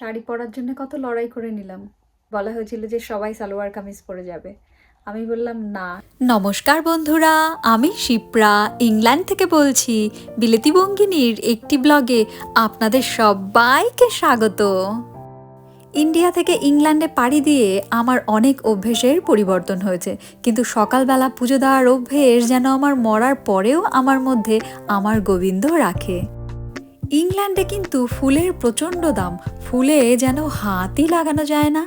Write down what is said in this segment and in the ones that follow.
শাড়ি পরার জন্য কত লড়াই করে নিলাম। বলা হয়েছিল যে সবাই সালোয়ার কামিজ পরে যাবে। আমি বললাম, না। নমস্কার বন্ধুরা, আমি শিপ্রা, ইংল্যান্ড থেকে বলছি। বিলেতি বঙ্গিনীর একটি ব্লগে আপনাদের সবাইকে স্বাগত। ইন্ডিয়া থেকে ইংল্যান্ডে পাড়ি দিয়ে আমার অনেক অভ্যেসের পরিবর্তন হয়েছে। কিন্তু সকালবেলা পুজো দেওয়ার অভ্যেস যেন আমার মরার পরেও আমার মধ্যে আমার গোবিন্দ রাখে। ইংল্যান্ডে কিন্তু ফুলের প্রচণ্ড দাম। ফুলে যেন হাতই লাগানো যায় না।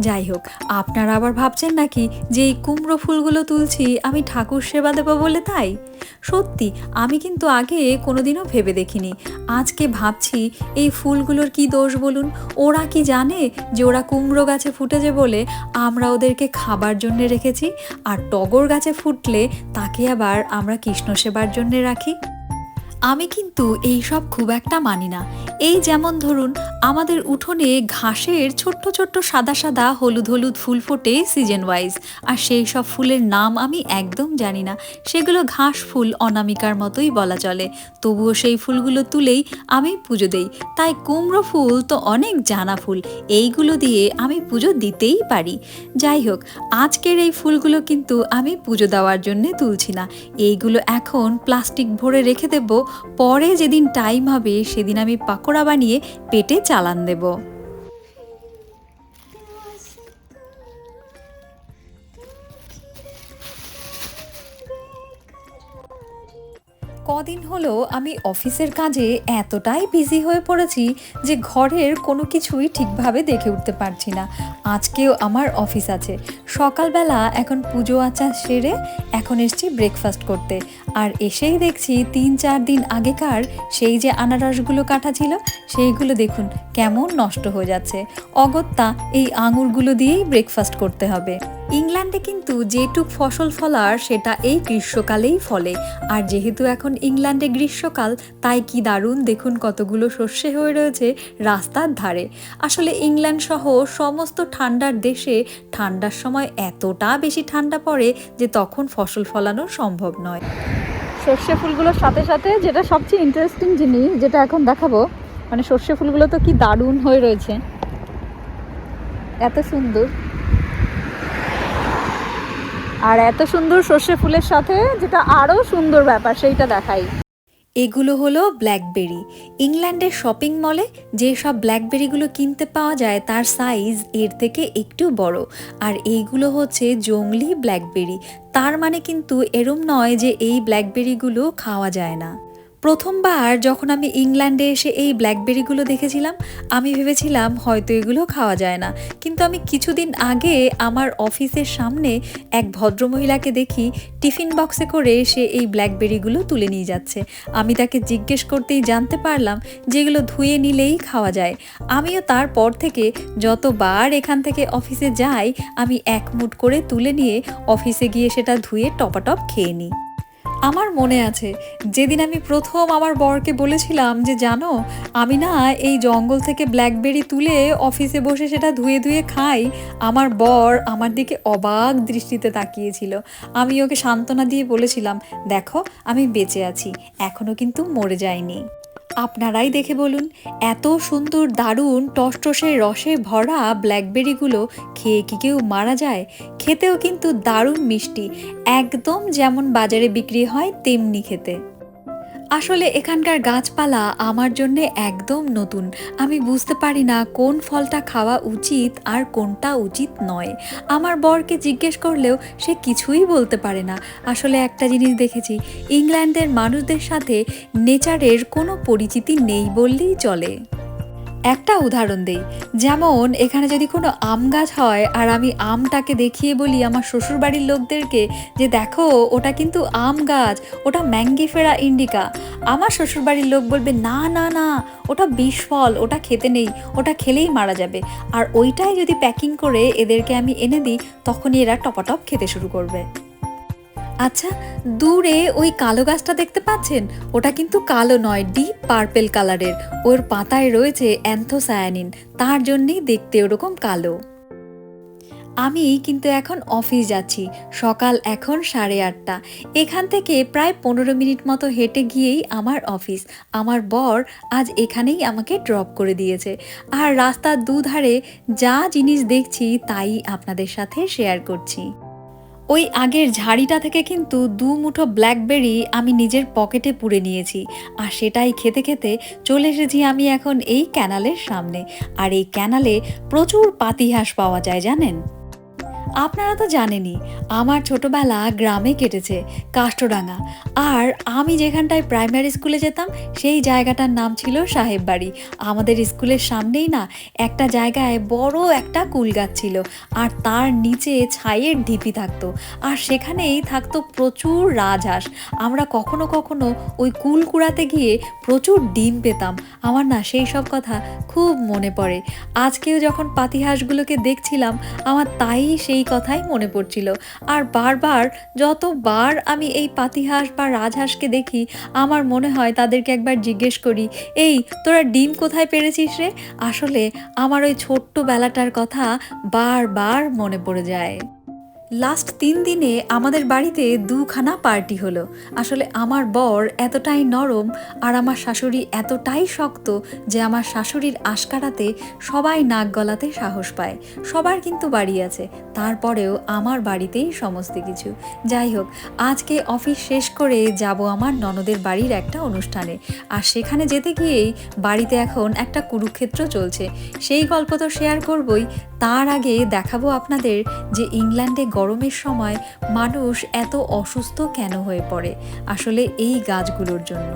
যাই হোক, আপনারা আবার ভাবছেন নাকি যে এই কুমড়ো ফুলগুলো তুলছি, আমি ঠাকুর সেবা দেবো বলে তাই? সত্যি, আমি কিন্তু আগে কোনোদিনও ভেবে দেখিনি। আজকে ভাবছি, এই ফুলগুলোর কি দোষ বলুন? ওরা কি জানে যে ওরা কুমড়ো গাছে ফুটেছে বলে আমরা ওদেরকে খাবার জন্য রেখেছি? আর টগর গাছে ফুটলে তাকে আবার আমরা কৃষ্ণ সেবার জন্য রাখি? আমি কিন্তু এই সব খুব একটা মানি না। এই যেমন ধরুন, আমাদের উঠোনে ঘাসের ছোট্ট ছোট্ট সাদা সাদা হলুদ হলুদ ফুল ফোটে সিজন ওয়াইজ আর সেই সব ফুলের নাম আমি একদম জানি না। সেগুলো ঘাস ফুল অনামিকার মতোই বলা চলে। তবুও সেই ফুলগুলো তুলেই আমি পুজো দেই। তাই কুমড়ো ফুল তো অনেক জানা ফুল। এইগুলো দিয়ে আমি পুজো দিতেই পারি। যাই হোক, আজকের এই ফুলগুলো কিন্তু আমি পুজো দেওয়ার জন্যে তুলছি না। এইগুলো এখন প্লাস্টিক ভরে রেখে দেব পরে যেদিন টাইম হবে সেদিন আমি পাকোড়া বানিয়ে পেটে চালান দেব। কদিন হলো আমি অফিসের কাজে এতটাই বিজি হয়ে পড়েছি যে ঘরের কোনো কিছুই ঠিকভাবে দেখে উঠতে পারছি না। আজকেও আমার অফিস আছে। সকালবেলা এখন পুজো আচার সেরে এখন এসছি ব্রেকফাস্ট করতে। আর এসেই দেখছি তিন চার দিন আগেকার সেই যে আনারসগুলো কাটা ছিল, সেইগুলো দেখুন কেমন নষ্ট হয়ে যাচ্ছে। অগত্যা এই আঙুরগুলো দিয়েই ব্রেকফাস্ট করতে হবে। ইংল্যান্ডে কিন্তু যেটুক ফসল ফলার, সেটা এই গ্রীষ্মকালেই ফলে। আর যেহেতু এখন ইংল্যান্ডে গ্রীষ্মকাল, তাই কি দারুণ? দেখুন কতগুলো শস্যে হয়ে রয়েছে রাস্তার ধারে। আসলে ইংল্যান্ড সহ সমস্ত ঠান্ডার দেশে ঠান্ডার সময় এতটা বেশি ঠান্ডা পড়ে যে তখন ফসল ফলানো সম্ভব নয়। সর্ষে ফুলগুলোর সাথে সাথে যেটা সবচেয়ে ইন্টারেস্টিং জিনিস, যেটা এখন দেখাবো মানে সর্ষে ফুলগুলো তো কি দারুণ হয়ে রয়েছে। এত সুন্দর। আর এত সুন্দর সর্ষে ফুলের সাথে যেটা আরও সুন্দর ব্যাপার, সেইটা দেখাই। এগুলো হলো ব্ল্যাকবেরি। ইংল্যান্ডের শপিং মলে যে সব ব্ল্যাকবেরিগুলো কিনতে পাওয়া যায়, তার সাইজ এর থেকে একটু বড়। আর এইগুলো হচ্ছে জংলি ব্ল্যাকবেরি। তার মানে কিন্তু এরম নয় যে এই ব্ল্যাকবেরিগুলো খাওয়া যায় না। প্রথমবার যখন আমি ইংল্যান্ডে এসে এই ব্ল্যাকবেরিগুলো দেখেছিলাম, আমি ভেবেছিলাম হয়তো এগুলো খাওয়া যায় না। কিন্তু আমি কিছুদিন আগে আমার অফিসের সামনে এক ভদ্রমহিলাকে দেখি টিফিন বক্সে করে সে এই ব্ল্যাকবেরিগুলো তুলে নিয়ে যাচ্ছে। আমি তাকে জিজ্ঞেস করতেই জানতে পারলাম যেগুলো ধুয়ে নিলেই খাওয়া যায়। আমিও তারপর থেকে যতবার এখান থেকে অফিসে যাই, আমি এক মুট করে তুলে নিয়ে অফিসে গিয়ে সেটা ধুয়ে টপাটপ খেয়ে নিই। আমার মনে আছে, যেদিন আমি প্রথম আমার বরকে বলেছিলাম যে, জানো, আমি না এই জঙ্গল থেকে ব্ল্যাকবেরি তুলে অফিসে বসে সেটা ধুয়ে ধুয়ে খাই। আমার বর আমার দিকে অবাক দৃষ্টিতে তাকিয়েছিল। আমি ওকে সান্ত্বনা দিয়ে বলেছিলাম, দেখো, আমি বেঁচে আছি এখনও কিন্তু মরে যাইনি। আপনারাই দেখে বলুন, এত সুন্দর দারুণ টসটসে রসে ভরা ব্ল্যাকবেরিগুলো খেয়ে কি কেউ মারা যায়? খেতেও কিন্তু দারুণ মিষ্টি, একদম যেমন বাজারে বিক্রি হয়, তেমনি খেতে। আসলে এখানকার গাছপালা আমার জন্য একদম নতুন। আমি বুঝতে পারি না কোন ফলটা খাওয়া উচিত আর কোনটা উচিত নয়। আমার বরকে জিজ্ঞেস করলেও সে কিছুই বলতে পারে না। আসলে একটা জিনিস দেখেছি, ইংল্যান্ডের মানুষদের সাথে নেচারের কোনো পরিচিতি নেই বললেই চলে। একটা উদাহরণ দেই। যেমন, এখানে যদি কোনো আম গাছ হয় আর আমি আমটাকে দেখিয়ে বলি আমার শ্বশুরবাড়ির লোকদেরকে যে দেখো, ওটা কিন্তু আম গাছ, ওটা ম্যাঙ্গিফেরা ইন্ডিকা। আমার শ্বশুরবাড়ির লোক বলবে, না না না, ওটা বিষ ফল, ওটা খেতে নেই, ওটা খেলেই মারা যাবে। আর ওইটাই যদি প্যাকিং করে এদেরকে আমি এনে দিই, তখনই এরা টপাটপ খেতে শুরু করবে। আচ্ছা দূরে ওই কালো গাছটা দেখতে পাচ্ছেন? ওটা কিন্তু কালো নয় ডিপ পার্পেল কালারের ওর পাতায় রয়েছে অ্যান্থোসায়ানিন তার জন্যেই দেখতে ওরকম কালো। আমি কিন্তু এখন অফিস যাচ্ছি, সকাল এখন সাড়ে আটটা। এখান থেকে প্রায় পনেরো মিনিট মতো হেঁটে গিয়েই আমার অফিস আমার বর আজ এখানেই আমাকে ড্রপ করে দিয়েছে। আর রাস্তার দুধারে যা জিনিস দেখছি, তাই আপনাদের সাথে শেয়ার করছি। ওই আগের ঝাড়িটা থেকে কিন্তু দু মুঠো ব্ল্যাকবেরি আমি নিজের পকেটে পুরে নিয়েছি। আর সেটাই খেতে খেতে চলে এসেছি আমি এখন এই ক্যানালের সামনে। আর এই ক্যানালে প্রচুর পাতিহাস পাওয়া যায়, জানেন? আপনারা তো জানেনই, আমার ছোটবেলা গ্রামে কেটেছে কাষ্টডাঙ্গা আর আমি যেখানটায় প্রাইমারি স্কুলে যেতাম, সেই জায়গাটার নাম ছিল সাহেব বাড়ি আমাদের স্কুলের সামনেই না, একটা জায়গায় বড় একটা কুল গাছ ছিল। আর তার নিচে ছাইয়ের ঢিপি থাকতো। আর সেখানেই থাকতো প্রচুর রাজহাঁস। আমরা কখনো কখনো ওই কুল কুড়াতে গিয়ে প্রচুর ডিম পেতাম। আমার না সেই সব কথা খুব মনে পড়ে। আজকেও যখন পাতিহাঁসগুলোকে দেখছিলাম, আমার তাই সেই কথাই মনে পড়ছিল। আর বারবার যতবার আমি এই পাতিহাঁস বা রাজহাঁসকে দেখি, আমার মনে হয় তাদেরকে একবার জিজ্ঞেস করি, এই, তোরা ডিম কোথায় পেরেছিস রে? আসলে আমার ওই ছোট্ট বেলাটার কথা বারবার মনে পড়ে যায়। লাস্ট তিন দিনে আমাদের বাড়িতে দুখানা পার্টি হলো। আসলে আমার বর এতটাই নরম আর আমার শাশুড়ি এতটাই শক্ত যে আমার শাশুড়ির আশকারাতে সবাই নাক গলাতে সাহস পায়। সবার কিন্তু বাড়ি আছে। তারপরেও আমার বাড়িতেই সমস্ত কিছু। যাই হোক, আজকে অফিস শেষ করে যাব আমার ননদের বাড়ির একটা অনুষ্ঠানে। আর সেখানে যেতে গিয়েই বাড়িতে এখন একটা কুরুক্ষেত্র চলছে। সেই গল্প তো শেয়ার করবই। তার আগে দেখাবো আপনাদের যে ইংল্যান্ডে গরমের সময় মানুষ এত অসুস্থ কেন হয়ে পড়ে? আসলে এই গাছগুলোর জন্য।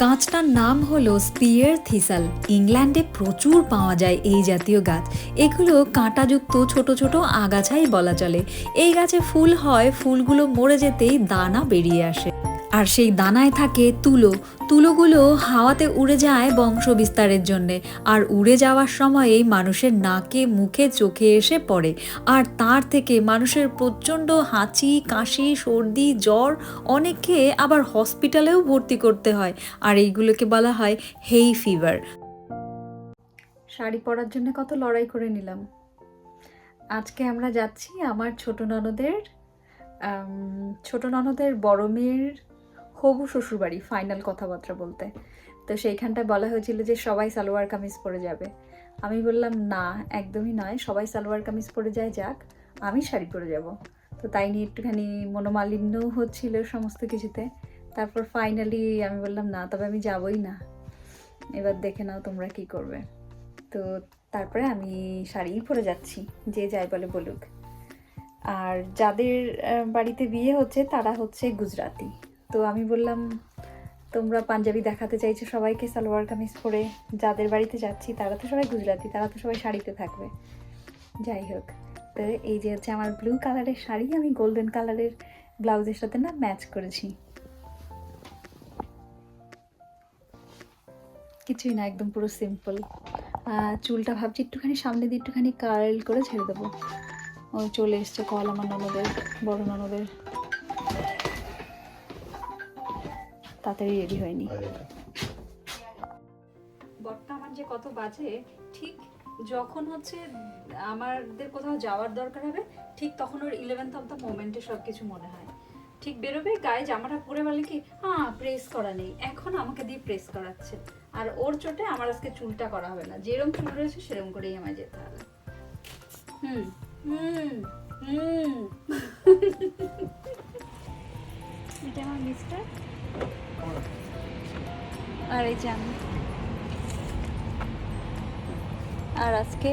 গাছটার নাম হলো স্পিয়ার থিসাল। ইংল্যান্ডে প্রচুর পাওয়া যায় এই জাতীয় গাছ। এগুলো কাঁটাযুক্ত ছোট ছোট আগাছাই বলা চলে। এই গাছে ফুল হয়, ফুলগুলো মরে যেতেই দানা বেরিয়ে আসে। আর সেই দানায় থাকে তুলো। তুলোগুলো হাওয়াতে উড়ে যায় বংশ বিস্তারের জন্যে। আর উড়ে যাওয়ার সময়েই মানুষের নাকে, মুখে, চোখে এসে পড়ে। আর তার থেকে মানুষের প্রচণ্ড হাঁচি, কাশি, সর্দি, জ্বর, অনেককে আবার হসপিটালেও ভর্তি করতে হয়। আর এইগুলোকে বলা হয় হেই ফিভার। শাড়ি পরার জন্য কত লড়াই করে নিলাম। আজকে আমরা যাচ্ছি আমার ছোট ননদের ছোট ননদের বড় মেয়ের হবু শ্বশুরবাড়ি ফাইনাল কথাবার্তা বলতে। তো সেইখানটায় বলা হয়েছিল যে, সবাই সালোয়ার কামিজ পরে যাবে। আমি বললাম, না, একদমই নয়। সবাই সালোয়ার কামিজ পরে যায় যাক, আমি শাড়ি পরে যাব। তো তাই নিয়ে একটুখানি মনোমালিন্য হচ্ছিল সমস্ত কিছুতে। তারপর ফাইনালি আমি বললাম, না, তবে আমি যাবই না। এবার দেখে নাও তোমরা কি করবে। তো তারপরে আমি শাড়িই পরে যাচ্ছি, যে যাই বলে বলুক। আর যাদের বাড়িতে বিয়ে হচ্ছে, তারা হচ্ছে গুজরাটি তো আমি বললাম, তোমরা পাঞ্জাবি দেখাতে চাইছো সবাইকে সালোয়ার কামিজ পরে। যাদের বাড়িতে যাচ্ছি, তারা তো সবাই গুজরাটি, তারা তো সবাই শাড়িতে থাকবে। যাই হোক, তো এই যে হচ্ছে আমার ব্লু কালারের শাড়ি, আমি গোল্ডেন কালারের ব্লাউজের সাথে না ম্যাচ করেছি। কিছুই না, একদম পুরো সিম্পল চুলটা ভাবছি একটুখানি সামনে দিয়ে একটুখানি কার্ল করে ছেড়ে দেবো। ও চলে এসছে কল আমার ননদের, বড় ননদের। তাড়াতাড়ি রেডি হয়নি। বরটা আমার যে কত বাজে ঠিক যখন হচ্ছে আমাদের কোথাও যাওয়ার দরকার হবে ঠিক তখন ওর ইলেভেন্থ অফ দ্য মোমেন্টে সব কিছু মনে হয়। ঠিক বেরোবে গায়ে জামাটা পরে বলে কি হ্যাঁ প্রেস করা নেই। এখন আমাকে দিয়ে প্রেস করাচ্ছে। আর ওর চোটে আমার আজকে চুলটা করা হবে না। যেরকম চুল রয়েছে সেরকম করেই আমায় যেতে হবে। হুম হুম হুম। আর এই আর আজকে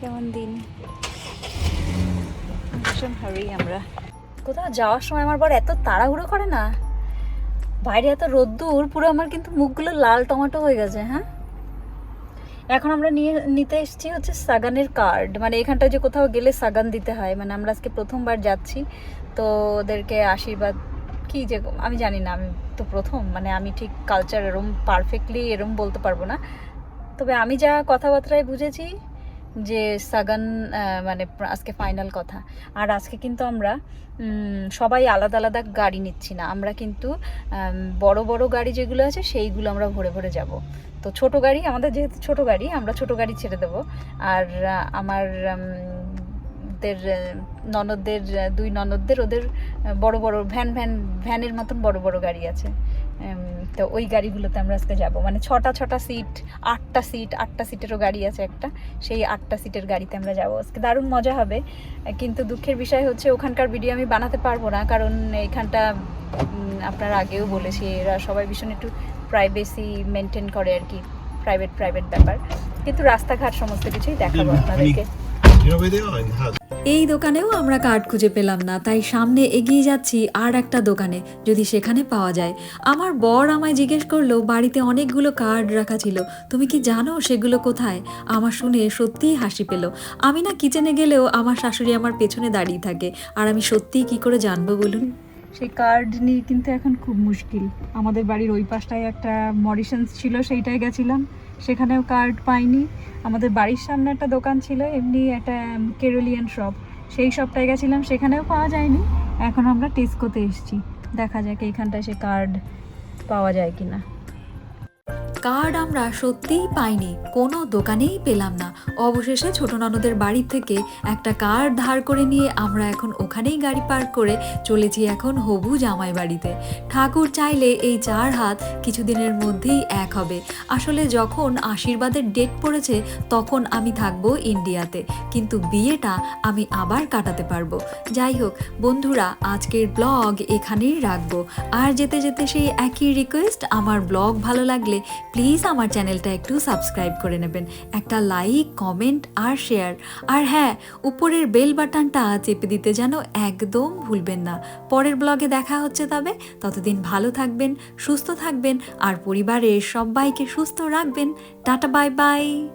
কেমন দিন? আমরা। কোথাও যাওয়ার সময় আমার বর এত তাড়াহুড়ো করে না। বাইরে এত রোদ্দুর, পুরো আমার কিন্তু মুখগুলো লাল টমেটো হয়ে গেছে হ্যাঁ? এখন আমরা নিয়ে, নিতে এসেছি হচ্ছে সাগানের কার্ড মানে এখানটায় যে কোথাও গেলে সাগান দিতে হয়। মানে আমরা আজকে প্রথমবার যাচ্ছি। তো ওদেরকে আশীর্বাদ কি যে, আমি জানি না, আমি তো প্রথম মানে আমি ঠিক কালচার এরম পারফেক্টলি এরম বলতে পারব না। তবে আমি যা কথাবার্তায় বুঝেছি যে সাগান মানে আজকে ফাইনাল কথা। আর আজকে কিন্তু আমরা সবাই আলাদা আলাদা গাড়ি নিচ্ছি না। আমরা কিন্তু বড় বড় গাড়ি যেগুলো আছে সেইগুলো আমরা ভরে ভরে যাব। তো ছোট গাড়ি, আমাদের যেহেতু ছোট গাড়ি, আমরা ছোট গাড়ি ছেড়ে দেবো। আর আমার উম, দের ননদদের দুই ননদদের ওদের বড় বড় ভ্যান ভ্যান ভ্যানের মতন বড় বড় গাড়ি আছে। তো ওই গাড়িগুলোতে আমরা আজকে যাব। মানে ছটা ছটা সিট আটটা সিট আটটা সিটেরও গাড়ি আছে একটা। সেই আটটা সিটের গাড়িতে আমরা যাব। আজকে দারুণ মজা হবে। কিন্তু দুঃখের বিষয় হচ্ছে ওখানকার ভিডিও আমি বানাতে পারব না কারণ এখানটা আপনারা আগেও বলেছি এরা সবাই ভীষণ একটু প্রাইভেসি মেনটেন করে আর কি। প্রাইভেট প্রাইভেট ব্যাপার। কিন্তু রাস্তাঘাট সমস্ত কিছুই দেখাবো আপনাদেরকে। এই দোকানেও আমরা কার্ড খুঁজে পেলাম না তাই সামনে এগিয়ে যাচ্ছি আর একটা দোকানে যদি সেখানে পাওয়া যায়। আমার বর আমায় জিজ্ঞেস করল বাড়িতে অনেকগুলো কার্ড রাখা ছিল তুমি কি জানো সেগুলো কোথায়? আমার শুনে সত্যিই হাসি পেল। আমি না কিচেনে গেলেও আমার শাশুড়ি আমার পেছনে দাঁড়িয়ে থাকে। আর আমি সত্যিই কি করে জানব বলুন? সেই কার্ড নিয়ে কিন্তু এখন খুব মুশকিল। আমাদের বাড়ির ওই পাশটায় একটা মরিশনস ছিল সেইটায় গেছিলাম। সেখানেও কার্ড পাইনি। আমাদের বাড়ির সামনে একটা দোকান ছিল, এমনি একটা কেরোলিয়ান শপ সেই শপটায় গেছিলাম, সেখানেও পাওয়া যায়নি। এখন আমরা টেস্কোতে এসেছি। দেখা যাক এইখানটায় সে কার্ড পাওয়া যায় কিনা। কার্ড আমরা সত্যিই পাইনি, কোনো দোকানেই পেলাম না। অবশেষে ছোট ননদের বাড়ি থেকে একটা কার্ড ধার করে নিয়ে আমরা এখন ওখানেই গাড়ি পার্ক করে চলেছি এখন হবু জামাই বাড়িতে। ঠাকুর চাইলে এই চার হাত কিছুদিনের মধ্যেই এক হবে। আসলে যখন আশীর্বাদের ডেট পড়েছে, তখন আমি থাকব ইন্ডিয়াতে, কিন্তু বিয়েটা আমি আবার কাটাতে পারব। যাই হোক, বন্ধুরা, আজকের ব্লগ এখানেই রাখব। আর যেতে যেতে সেই একই রিকোয়েস্ট আমার ব্লগ ভালো লাগলে প্লিজ আমার চ্যানেলটা একটু সাবস্ক্রাইব করে নেবেন। একটা লাইক কমেন্ট আর শেয়ার আর হ্যাঁ উপরের বেল বাটনটা চেপে দিতে যেন একদম ভুলবেন না। পরের ব্লগে দেখা হচ্ছে তবে। ততদিন ভালো থাকবেন, সুস্থ থাকবেন, আর পরিবারের সবাইকে সুস্থ রাখবেন। Tata bye bye